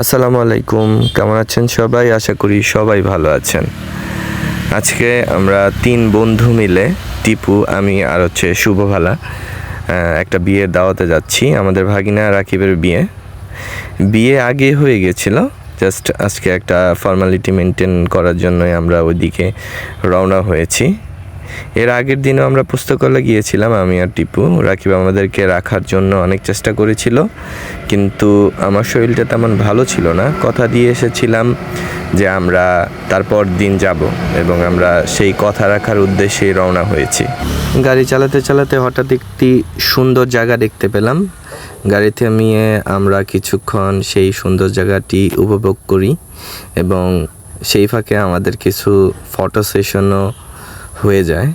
আসসালামু আলাইকুম, কেমন আছেন সবাই? আশা করি সবাই ভালো আছেন। আজকে আমরা তিন বন্ধু মিলে, টিপু, আমি আর হচ্ছে শুভভালা একটা বিয়ের দাওয়াতে যাচ্ছি, আমাদের ভাগিনা রাকিবের বিয়ে। বিয়ে আগে হয়ে গেছিল জাস্ট আজকে একটা ফর্মালিটি মেনটেন করার জন্যই আমরা ওইদিকে রওনা হয়েছি। এর আগের দিনও আমরা পুস্তকালয়ে গিয়েছিলাম, আমি আর টিপু। রাকিব আমাদেরকে রাখার জন্য অনেক চেষ্টা করেছিল, কিন্তু আমার শরীরটা তেমন ভালো ছিল না। কথা দিয়ে এসেছিলাম যে আমরা তারপর দিন যাব এবং আমরা সেই কথা রাখার উদ্দেশ্যে রওনা হয়েছি। গাড়ি চালাতে চালাতে হঠাৎ একটি সুন্দর জায়গা দেখতে পেলাম। গাড়ি থামিয়ে আমরা কিছুক্ষণ সেই সুন্দর জায়গাটি উপভোগ করি এবং সেই ফাঁকে আমাদের কিছু ফটো সেশনও হয়ে যায়।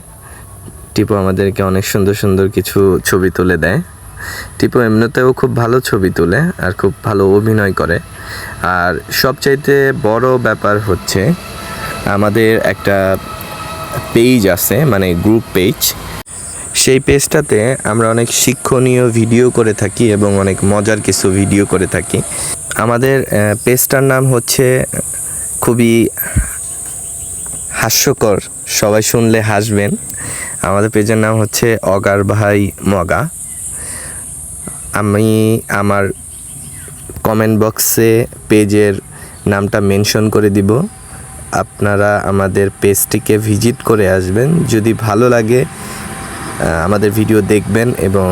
টিপু আমাদেরকে অনেক সুন্দর সুন্দর কিছু ছবি তুলে দেয়। টিপু এমনিতেও খুব ভালো ছবি তোলে আর খুব ভালো অভিনয় করে। আর সবচাইতে বড় ব্যাপার হচ্ছে আমাদের একটা পেজ আছে মানে গ্রুপ পেজ সেই পেজটাতে আমরা অনেক শিক্ষণীয় ভিডিও করে থাকি এবং অনেক মজার কিছু ভিডিও করে থাকি। আমাদের পেজটার নাম হচ্ছে খুবই হাস্যকর সবাই শুনলে হাসবেন। আমাদের পেজের নাম হচ্ছে অগার ভাই মগা। আমি আমার কমেন্ট বক্সে পেজের নামটা মেনশন করে দিব। আপনারা আমাদের পেজটিকে ভিজিট করে আসবেন। যদি ভালো লাগে আমাদের ভিডিও দেখবেন এবং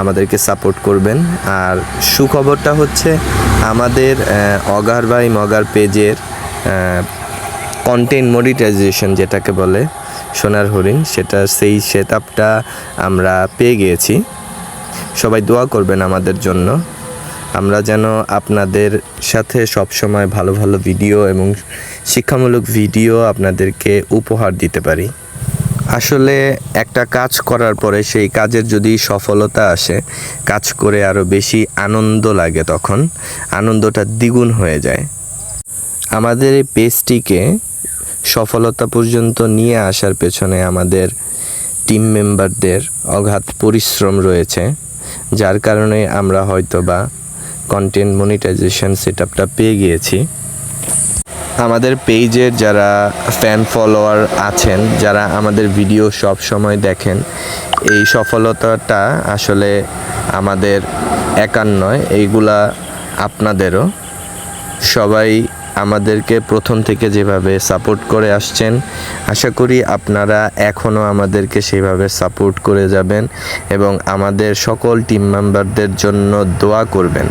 আমাদেরকে সাপোর্ট করবেন। আর সুখবরটা হচ্ছে আমাদের অগার ভাই মগার পেজের কন্টেন্ট মনিটাইজেশন যেটাকে বলে সোনার হরিণ, সেটা সেই সেট আমরা পেয়ে গিয়েছি। সবাই দোয়া করবেন আমাদের জন্য। আমরা যেন আপনাদের সাথে সবসময় ভালো ভালো ভিডিও এবং শিক্ষামূলক ভিডিও আপনাদেরকে উপহার দিতে পারি। আসলে একটা কাজ করার পরে সেই কাজের যদি সফলতা আসে, কাজ করে আরও বেশি আনন্দ লাগে তখন, আনন্দটা দ্বিগুণ হয়ে যায়। আমাদের এই পেজটিকে সফলতা পর্যন্ত নিয়ে আসার পেছনে আমাদের টিম মেম্বারদের অগাধ পরিশ্রম রয়েছে, যার কারণে আমরা হয়তো বা কন্টেন্ট মনিটাইজেশন সেট আপটা পেয়ে গিয়েছি। আমাদের পেজের যারা ফ্যান ফলোয়ার আছেন, যারা আমাদের ভিডিও সব সময় দেখেন, এই সফলতাটা আসলে আমাদের একার নয়, এইগুলা আপনাদেরও। সবাই আমাদেরকে প্রথম থেকে যেভাবে সাপোর্ট করে আসছেন, আশা করি আপনারা এখনও আমাদেরকে সেভাবে সাপোর্ট করে যাবেন এবং আমাদের সকল টিম মেম্বারদের জন্য দোয়া করবেন।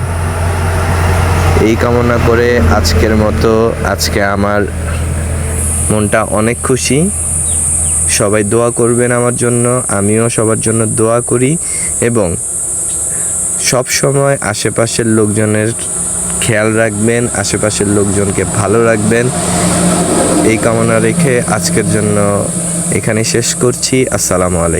এই কামনা করে আজকের মতো, আজকে আমার মনটা অনেক খুশি। সবাই দোয়া করবেন আমার জন্য, আমিও সবার জন্য দোয়া করি এবং সব সময় আশেপাশের লোকজনের খেয়াল রাখবেন, আশেপাশের লোকজনকে ভালো রাখবেন। এই কামনা রেখে আজকের জন্য এখানে শেষ করছি। আসসালামু আলাইকুম।